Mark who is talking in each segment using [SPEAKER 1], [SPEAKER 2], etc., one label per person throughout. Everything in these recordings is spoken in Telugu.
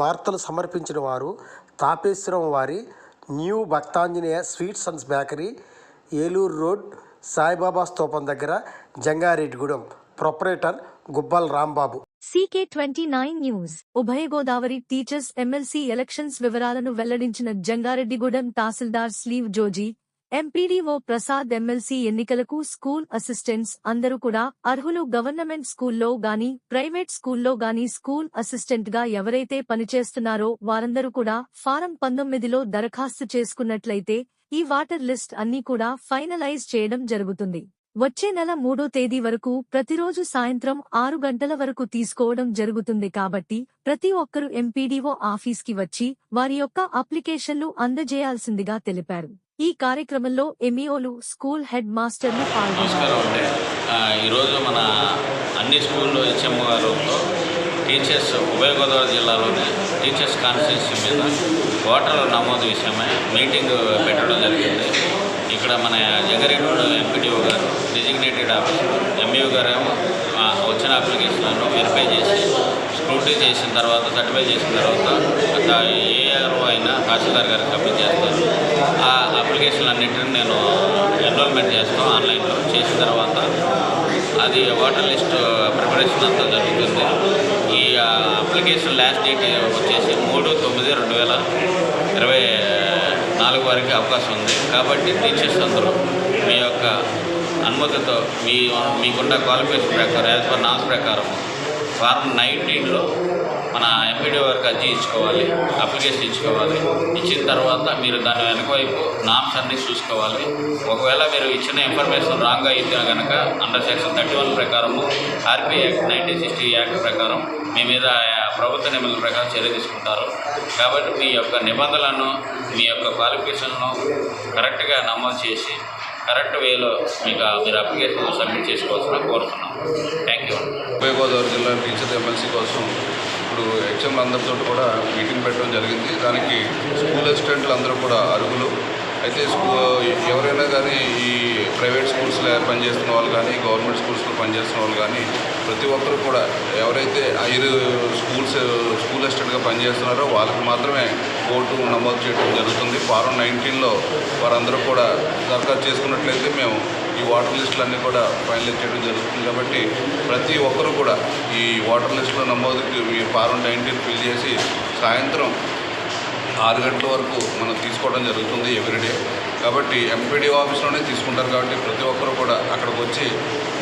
[SPEAKER 1] వార్తలు సమర్పించిన వారు తాపేశ్వరం వారి new Bhaktanjaneya sweets and bakery Eluru road Saibaba స్తూపం దగ్గర Jangareddygudem. Proprietor Gubbal Rambabu.
[SPEAKER 2] CK twenty nine news. ఉభయ గోదావరి టీచర్స్ ఎమ్మెల్సీ ఎలక్షన్స్ వివరాలను వెల్లడించిన జంగారెడ్డిగూడెం తహసీల్దార్ slew Joji MPDO Prasad MLC ఎన్నికలకు స్కూల్ అసిస్టెంట్స్ అందరూ కూడా అర్హులు. గవర్నమెంట్ స్కూల్లో గాని ప్రైవేట్ స్కూల్లో గాని స్కూల్ అసిస్టెంట్గా ఎవరైతే పనిచేస్తున్నారో వారందరూ కూడా ఫారం పంతొమ్మిదిలో దరఖాస్తు చేసుకున్నట్లయితే ఈ వాటర్ లిస్ట్ అన్నీ కూడా ఫైనలైజ్ చేయడం జరుగుతుంది. వచ్చే నెల మూడో తేదీ వరకు ప్రతిరోజు సాయంత్రం ఆరు గంటల వరకు తీసుకోవడం జరుగుతుంది కాబట్టి ప్రతి ఒక్కరూ ఎంపీడీఓ ఆఫీస్కి వచ్చి వారి యొక్క అప్లికేషన్లు అందజేయాల్సిందిగా తెలిపారు. ఈ కార్యక్రమంలో ఎంఈఓలు స్కూల్ హెడ్ మాస్టర్లు పాల్గొన్నారు.
[SPEAKER 3] ఈరోజు మన అన్ని స్కూల్లో హెచ్ఎం గారుతో టీచర్స్ ఉభయ గోదావరి జిల్లాలోని టీచర్స్ కాన్స్టిట్యూన్సీ మీద ఓటర్ల నమోదు విషయమై మీటింగ్ పెట్టడం జరిగింది. ఇక్కడ మన జగరేగూడ ఎంపీడీఓ గారు డిజిగ్నేటెడ్ ఆఫీసర్ ఎంఈఓ గారు ఏమో వచ్చిన అప్లికేషన్లను వెరిఫై చేసి స్క్రూటీ చేసిన తర్వాత సర్టిఫై చేసిన తర్వాత ఏఆర్ఓ అయినా తహసీల్దార్ గారికి సబ్మిట్ చేస్తారు ఆ అప్లికేషన్లు అన్నింటిని నేను ఎన్రోల్మెంట్ చేస్తాం ఆన్లైన్లో చేసిన తర్వాత అది వాటర్ లిస్ట్ ప్రిపరేషన్ అంతా జరుగుతుంది. ఈ అప్లికేషన్ లాస్ట్ డేట్ వచ్చేసి మూడు తొమ్మిది రెండు వేల ఇరవై నాలుగు వరకు అవకాశం ఉంది. కాబట్టి టీచర్స్ అందరూ మీ యొక్క అనుమతితో మీ మీకున్న క్వాలిఫికేషన్ ప్రకారం యాజ్ పర్ నామ్స్ ప్రకారం ఫార్మ్ నైన్టీన్లో మన ఎంపీడీ వరకు అర్జీ ఇచ్చుకోవాలి అప్లికేషన్ ఇచ్చుకోవాలి. ఇచ్చిన తర్వాత మీరు దాని వెనక వైపు నామ్స్ అన్ని చూసుకోవాలి. ఒకవేళ మీరు ఇచ్చిన ఇన్ఫర్మేషన్ రాంగ్గా ఇచ్చినా కనుక అండర్ సెక్షన్ థర్టీ వన్ ప్రకారము RP act nineteen sixty act ప్రకారం మీ మీద ప్రభుత్వ నిబంధనల ప్రకారం చర్య తీసుకుంటారు. కాబట్టి మీ యొక్క నిబంధనలను మీ యొక్క క్వాలిఫికేషన్ను కరెక్ట్గా నమోదు చేసి కరెక్ట్ వేలో మీకు మీరు అప్లికేషన్ సబ్మిట్ చేసుకోవాల్సిన కోరుతున్నాం. థ్యాంక్ యూ
[SPEAKER 4] ఉభయ గోదావరి జిల్లా టీచర్ ఎమ్మెల్సీ కోసం ఇప్పుడు హెచ్ఎం అందరితో కూడా మీటింగ్ పెట్టడం జరిగింది. దానికి స్కూల్ అసిస్టెంట్లు అందరూ కూడా అర్హులు. అయితే స్కూ ఎవరైనా కానీ ఈ ప్రైవేట్ స్కూల్స్లో పనిచేస్తున్న వాళ్ళు కానీ గవర్నమెంట్ స్కూల్స్లో పనిచేస్తున్న వాళ్ళు కానీ ప్రతి ఒక్కరు కూడా ఎవరైతే ఐదు స్కూల్స్ స్కూల్ అసిస్టెంట్గా పనిచేస్తున్నారో వాళ్ళకి మాత్రమే కోర్టు నమోదు చేయడం జరుగుతుంది. ఫారం నైన్టీన్లో వారందరూ కూడా దరఖాస్తు చేసుకున్నట్లయితే మేము ఈ వాటర్ లిస్టులన్నీ కూడా ఫైనలైజ్ చేయడం జరుగుతుంది. కాబట్టి ప్రతి ఒక్కరూ కూడా ఈ వాటర్ లిస్టులో నమోదుకి ఈ ఫారం నైన్టీన్ ఫిల్ చేసి సాయంత్రం ఆరు గంటల వరకు మనం తీసుకోవడం జరుగుతుంది ఎవ్రీడే. కాబట్టి ఎంపీడీ ఆఫీస్లోనే తీసుకుంటారు కాబట్టి ప్రతి ఒక్కరు కూడా అక్కడికి వచ్చి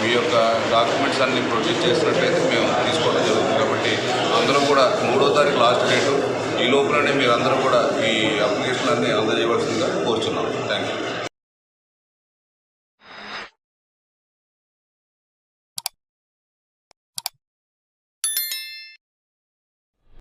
[SPEAKER 4] మీ యొక్క డాక్యుమెంట్స్ అన్ని ప్రొడ్యూస్ చేసినట్లయితే మేము తీసుకోవడం జరుగుతుంది. కాబట్టి అందరూ కూడా మూడో తారీఖు లాస్ట్ డేటు ఈ లోపలనే మీరు అందరూ కూడా ఈ అప్లికేషన్లన్నీ అందజేయవలసిందిగా కోరుచున్నాం. Thank you